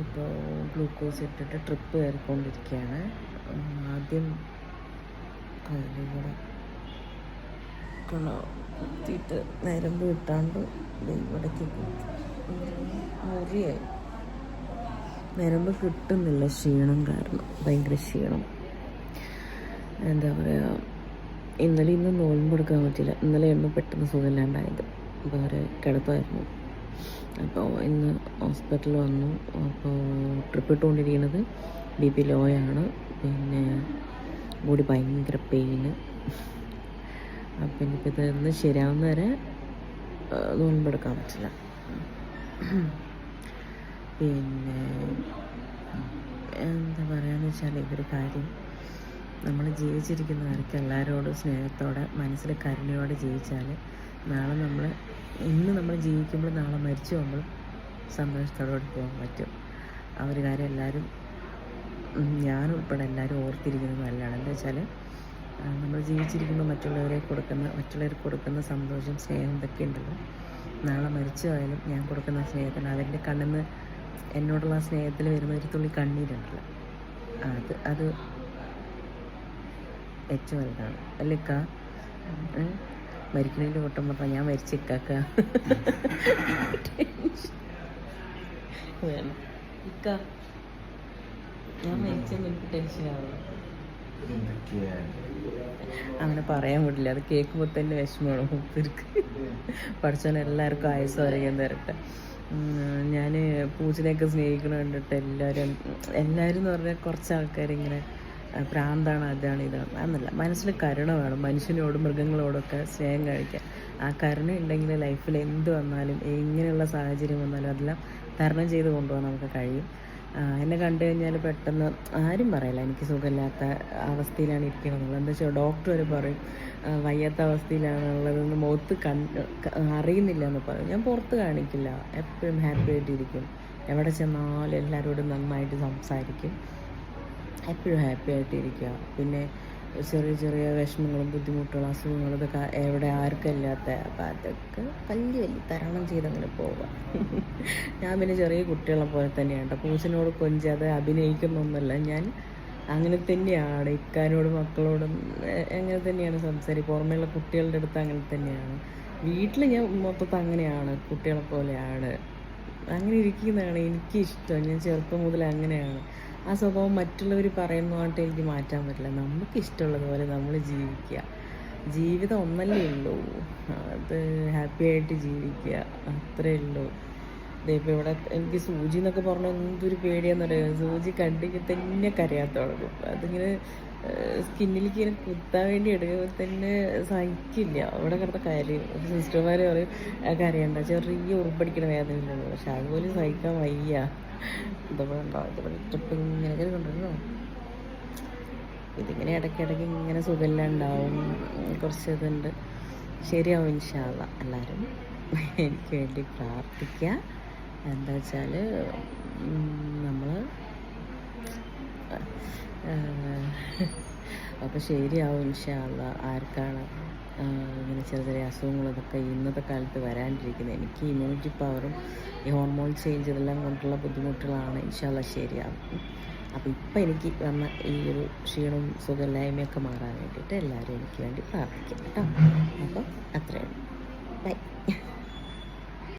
ഇപ്പോൾ ഗ്ലൂക്കോസ് ഇട്ടിട്ട് ട്രിപ്പ് കയറിക്കൊണ്ടിരിക്കുകയാണ്. ആദ്യം കയ്യിലൂടെ കുത്തിയിട്ട് നേരം കിട്ടാണ്ട് ഇവിടേക്ക് മുറിയായി. നരമ്പ് കിട്ടുന്നില്ല ക്ഷീണം കാരണം ഭയങ്കര ക്ഷീണം. എന്താ പറയുക ഇന്നലെ ഇന്ന് നോമ്പെടുക്കാൻ പറ്റില്ല ഇന്നലെ എണ്ണ പെട്ടെന്ന് സുഖമില്ലാണ്ടായത്. വേറെ കിടപ്പായിരുന്നു അപ്പോൾ ഇന്ന് ഹോസ്പിറ്റലിൽ വന്നു. അപ്പോൾ ട്രിപ്പ് ഇട്ടുകൊണ്ടിരിക്കുന്നത് ബി പി ലോയാണ് പിന്നെ ബോഡി ഭയങ്കര പെയിന് അപ്പം എനിക്കിത് ഇന്ന് ശരിയാവുന്ന വരെ നോമ്പെടുക്കാൻ പറ്റില്ല. പിന്നെ എന്താ പറയുകയെന്ന് വെച്ചാൽ ഇതൊരു കാര്യം. നമ്മൾ ജീവിച്ചിരിക്കുന്നവർക്ക് എല്ലാവരോടും സ്നേഹത്തോടെ മനസ്സിൽ കരുണയോടെ ജീവിച്ചാൽ നാളെ നമ്മൾ ഇന്ന് നമ്മൾ ജീവിക്കുമ്പോൾ നാളെ മരിച്ചു പോകുമ്പോൾ സന്തോഷത്തോടെ പോകാൻ പറ്റും. ആ ഒരു കാര്യം എല്ലാവരും ഞാനുൾപ്പെടെ എല്ലാവരും ഓർത്തിരിക്കുന്നത് നല്ലതാണ്. എന്താ വെച്ചാൽ നമ്മൾ ജീവിച്ചിരിക്കുമ്പോൾ മറ്റുള്ളവരെ കൊടുക്കുന്ന മറ്റുള്ളവർക്ക് കൊടുക്കുന്ന സന്തോഷം സ്നേഹം ഇതൊക്കെ ഉണ്ടല്ലോ. നാളെ മരിച്ചു പോയാലും ഞാൻ കൊടുക്കുന്ന സ്നേഹത്തിന് അവരുടെ കണ്ണിൽ നിന്ന് എന്നോടുള്ള സ്നേഹത്തിൽ വരുന്ന ഒരു തുള്ളി കണ്ണീരുണ്ടല്ലോ. അത് അത് ഏറ്റവും വലുതാണ്. അല്ലേ മരിക്കണേന്റെ ഓട്ടം പറഞ്ഞാൽ ഞാൻ മരിച്ചിക്കാക്ക വേണം. ഇക്ക ഞാൻ മരിച്ചെന്ന് എനിക്ക് ടെൻഷനാവുന്നു അങ്ങനെ പറയാൻ പറ്റില്ല. അത് കേൾക്കുമ്പോൾ തന്നെ വിഷമമാണ് മൂപ്പർക്ക്. പഠിച്ചവൻ എല്ലാവർക്കും ആയുസ് വരയ്ക്കാൻ തരട്ടെ ഞാൻ പൂച്ചനെയൊക്കെ സ്നേഹിക്കണ കണ്ടിട്ട് എല്ലാവരും എല്ലാവരും എന്ന് പറഞ്ഞാൽ കുറച്ച് ആൾക്കാരിങ്ങനെ പ്രാന്താണ് അതാണ് ഇതാണ്. എന്നല്ല മനസ്സിൽ കരുണ വേണം. മനുഷ്യനോടും മൃഗങ്ങളോടൊക്കെ സ്നേഹം കാണിക്കാൻ. ആ കരുണ ഉണ്ടെങ്കിൽ ലൈഫിൽ എന്ത് വന്നാലും എങ്ങനെയുള്ള സാഹചര്യം വന്നാലും അതെല്ലാം തരണം ചെയ്ത് കൊണ്ടുപോകാൻ നമുക്ക് കഴിയും. എന്നെ കണ്ടു കഴിഞ്ഞാൽ പെട്ടെന്ന് ആരും പറയില്ല. എനിക്ക് സുഖമില്ലാത്ത അവസ്ഥയിലാണ് ഇരിക്കണമെന്നുള്ളത് എന്താ വെച്ചാൽ ഡോക്ടർ വരെ പറയും വയ്യാത്ത അവസ്ഥയിലാണുള്ളതെന്ന് മുഖത്ത് കൺ അറിയുന്നില്ല എന്ന് പറയും. ഞാൻ പുറത്ത് കാണിക്കില്ല. എപ്പോഴും ഹാപ്പി ആയിട്ടിരിക്കും എവിടെ ചെന്നാലും എല്ലാവരോടും നന്നായിട്ട് സംസാരിക്കും. എപ്പോഴും ഹാപ്പി ആയിട്ടിരിക്കുക പിന്നെ ചെറിയ ചെറിയ വിഷമങ്ങളും ബുദ്ധിമുട്ടുകളും അസുഖങ്ങളും ഇതൊക്കെ എവിടെ ആർക്കും ഇല്ലാത്ത അപ്പം അതൊക്കെ വലിയ വലിയ തരണം ചെയ്തങ്ങനെ പോവുക ഞാൻ പിന്നെ ചെറിയ കുട്ടികളെ പോലെ തന്നെയാണ് പൂച്ചനോട് കൊഞ്ചാതെ അഭിനയിക്കുന്നൊന്നുമല്ല. ഞാൻ അങ്ങനെ തന്നെയാണ്. ഇക്കാനോടും മക്കളോടും അങ്ങനെ തന്നെയാണ് സംസാരിക്കുക. പുറമേയുള്ള കുട്ടികളുടെ അടുത്ത് അങ്ങനെ തന്നെയാണ്. വീട്ടിൽ ഞാൻ മൊത്തത്തിൽ അങ്ങനെയാണ്. കുട്ടികളെ പോലെയാണ്. അങ്ങനെ ഇരിക്കുന്നതാണ് എനിക്കിഷ്ടം. ഞാൻ ചെറുപ്പം മുതൽ അങ്ങനെയാണ് ആ സ്വഭാവം മറ്റുള്ളവർ പറയുന്നതായിട്ട് എനിക്ക് മാറ്റാൻ പറ്റില്ല. നമുക്ക് ഇഷ്ടമുള്ളതുപോലെ നമ്മൾ ജീവിക്കുക. ജീവിതം ഒന്നല്ലേ ഉള്ളൂ. അത് ഹാപ്പി ആയിട്ട് ജീവിക്കുക. അത്രേ ഉള്ളൂ. ഇതിപ്പോൾ ഇവിടെ എനിക്ക് സൂചി എന്നൊക്കെ പറഞ്ഞാൽ എന്തൊരു പേടിയാന്ന് പറയുക സൂചി കണ്ടിട്ട് തന്നെ കരയാൻ തുടങ്ങും. അതിങ്ങനെ സ്കിന്നിലേക്ക് ഇങ്ങനെ കുത്താൻ വേണ്ടി എടുക്കുമ്പോൾ തന്നെ സഹിക്കില്ല. അവിടെ കിടന്ന കാര്യം. സിസ്റ്റർമാർ പറയും "ആ, കരയണ്ട. ചെറിയ ഉറുപ്പടിക്കണ വേദനയിലുള്ളൂ പക്ഷെ അതുപോലെ സഹിക്കാൻ വയ്യ. ഇതപ്പോൾ ഉണ്ടോ? ഇതിങ്ങനെ ഇടയ്ക്കിടയ്ക്ക് ഇങ്ങനെ സുഖമില്ലാണ്ടാവും കുറച്ച് ഇതുണ്ട്. ശരിയാവും ഇൻഷാല്ല എല്ലാവരും എനിക്ക് വേണ്ടി പ്രാർത്ഥിക്കുക. എന്താ വെച്ചാൽ നമ്മൾ അപ്പോൾ ശരിയാവും ഇൻഷാല്ല ആർക്കാണ് ഇങ്ങനെ ചെറിയ ചെറിയ അസുഖങ്ങളതൊക്കെ ഇന്നത്തെ കാലത്ത് വരാണ്ടിരിക്കുന്നത്. എനിക്ക് ഇമ്മ്യൂണിറ്റി പവറും ഈ ഹോർമോൺ ചേഞ്ച് ഇതെല്ലാം കൊണ്ടുള്ള ബുദ്ധിമുട്ടുകളാണ്. ഇൻഷാല്ല ശരിയാവും. അപ്പോൾ ഇപ്പം എനിക്ക് വന്ന ഈ ഒരു ക്ഷീണവും സുഖമില്ലായ്മയൊക്കെ മാറാൻ വേണ്ടിയിട്ട് എല്ലാവരും എനിക്ക് വേണ്ടി പ്രാർത്ഥിക്കാം. കേട്ടോ. അപ്പോൾ അത്രയാണ് ബൈ.